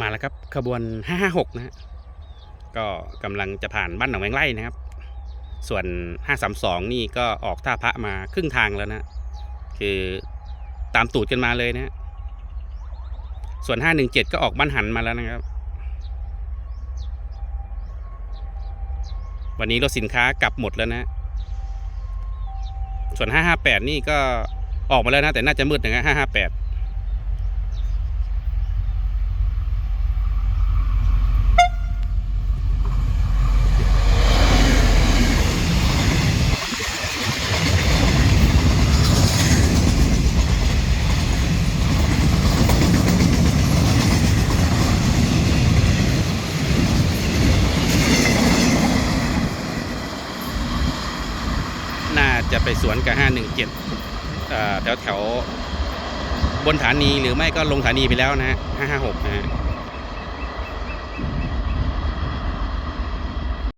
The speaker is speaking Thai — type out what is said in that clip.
มาแล้วครับขบวน 556 นะฮะก็กำลังจะผ่านบ้านหนองแวงไร่นะครับ ส่วน 532 นี่ก็ออกท่าพระมาครึ่งทางแล้วนะคือตามตูดกันมาเลยนะส่วน 517 ก็ออกบ้านหันมาแล้วนะครับ วันนี้รถสินค้ากลับหมดแล้วนะ ส่วน 558 นี่ก็ออกมาแล้วนะ แต่น่าจะมืดนะฮะ558 น่าจะไปสวนกับ 517แถวแถวบนฐานีหรือไม่ก็ลงฐานีไปแล้วนะฮะ556นะฮะ